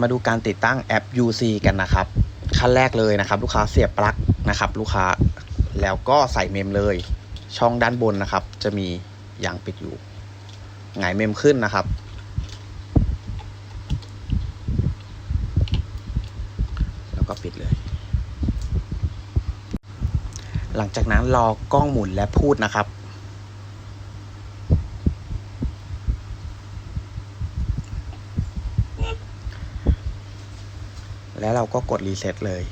มาดูการติดตั้งแอป UC กันนะครับ ขั้นแรกเลยนะครับ ลูกค้าเสียบปลั๊กนะครับ ลูกค้าแล้วก็ใส่เมมเลย ช่องด้านบนนะครับ จะมียางปิดอยู่หงายเมมขึ้นนะครับ แล้วก็ปิดเลย หลังจากนั้นรอกล้องหมุนและพูดนะครับ แล้วเราก็กดรีเซ็ตเลย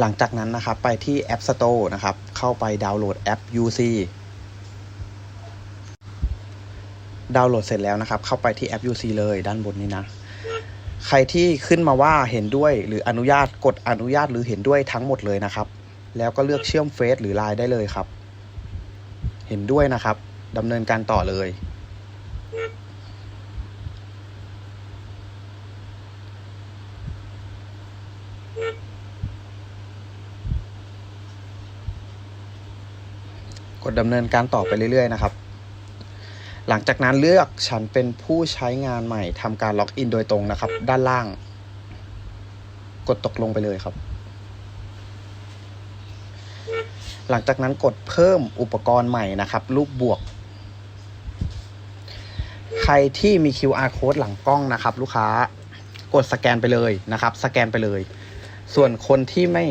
หลังจากนั้นนะครับไปที่ App Store นะครับ เข้าไปดาวน์โหลดแอป UC ดาวน์โหลดเสร็จแล้วนะครับ เข้าไปที่แอป UC เลยด้านบนนี้นะ ใครที่ขึ้นมาว่าเห็นด้วยหรืออนุญาตกดอนุญาตหรือเห็นด้วยทั้งหมดเลยนะครับ แล้วก็เลือกเชื่อมเฟซหรือไลน์ได้เลยครับ เห็นด้วยนะครับ ดำเนินการต่อเลย กดดำเนินการต่อไปเรื่อยๆ นะครับ หลังจากนั้นเลือกฉันเป็นผู้ใช้งานใหม่ทำการล็อกอินโดยตรงนะครับ ด้านล่าง กดตกลงไปเลยครับหลังจากนั้นกดเพิ่มอุปกรณ์ใหม่นะครับ รูปบวก รที่มี QR code หลังกล้องนะครับ ลูกค้ากดสแกนไปเลยนะครับ สแกนไปเลย ส่วนคนที่ไม่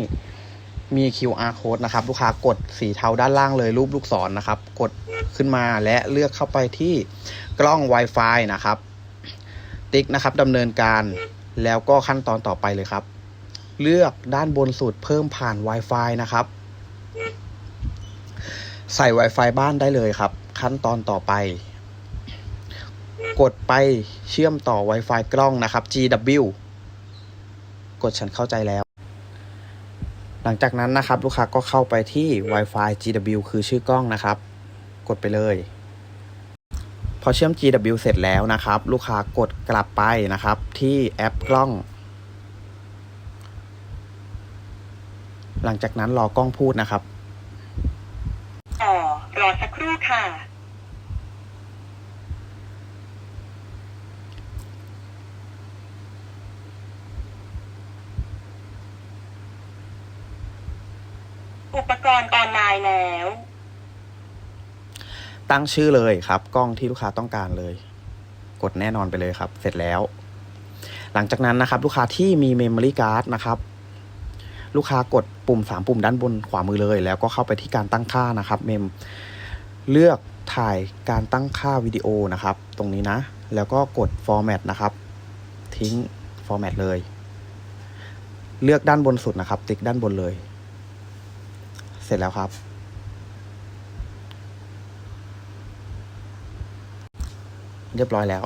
มี QR code นะครับ ลูกค้ากดสีเทาด้านล่างเลยรูปลูกศรนะครับ กดขึ้นมาและเลือกเข้าไปที่กล้อง Wi-Fi นะครับ ติ๊กนะครับดำเนินการแล้วก็ขั้นตอนต่อไปเลยครับ เลือกด้านบนสุดเพิ่มผ่าน Wi-Fi นะครับ ใส่ Wi-Fi บ้านได้เลยครับ ขั้นตอนต่อไป กดไปเชื่อมต่อ Wi-Fi กล้องนะครับ GW กดฉันเข้าใจแล้ว หลังจากนั้นนะครับลูกค้าก็เข้าไปที่ Wi-Fi GW คือชื่อกล้องนะครับ กดไปเลย พอเชื่อม GW เสร็จแล้วนะครับ ลูกค้ากดกลับไปนะครับ ที่แอปกล้อง หลังจากนั้นรอกล้องพูดนะครับต่อรอสักครู่ค่ะ อุปกรณ์ออนไลน์แล้ว ตั้งชื่อเลยครับ กล้องที่ลูกค้าต้องการเลย กดแน่นอนไปเลยครับ เสร็จแล้ว หลังจากนั้นนะครับ ลูกค้าที่มี Memory Card นะครับลูกค้ากดปุ่ม 3 ปุ่มด้านบนขวามือเลย แล้วก็เข้าไปที่การตั้งค่านะครับ เมมเลือกถ่ายการตั้งค่าวิดีโอนะครับ ตรงนี้นะ แล้วก็กด Format นะครับ ทิ้ง Format เลย เลือกด้านบนสุดนะครับ ติ๊กด้านบนเลย เสร็จแล้วครับ เรียบร้อยแล้ว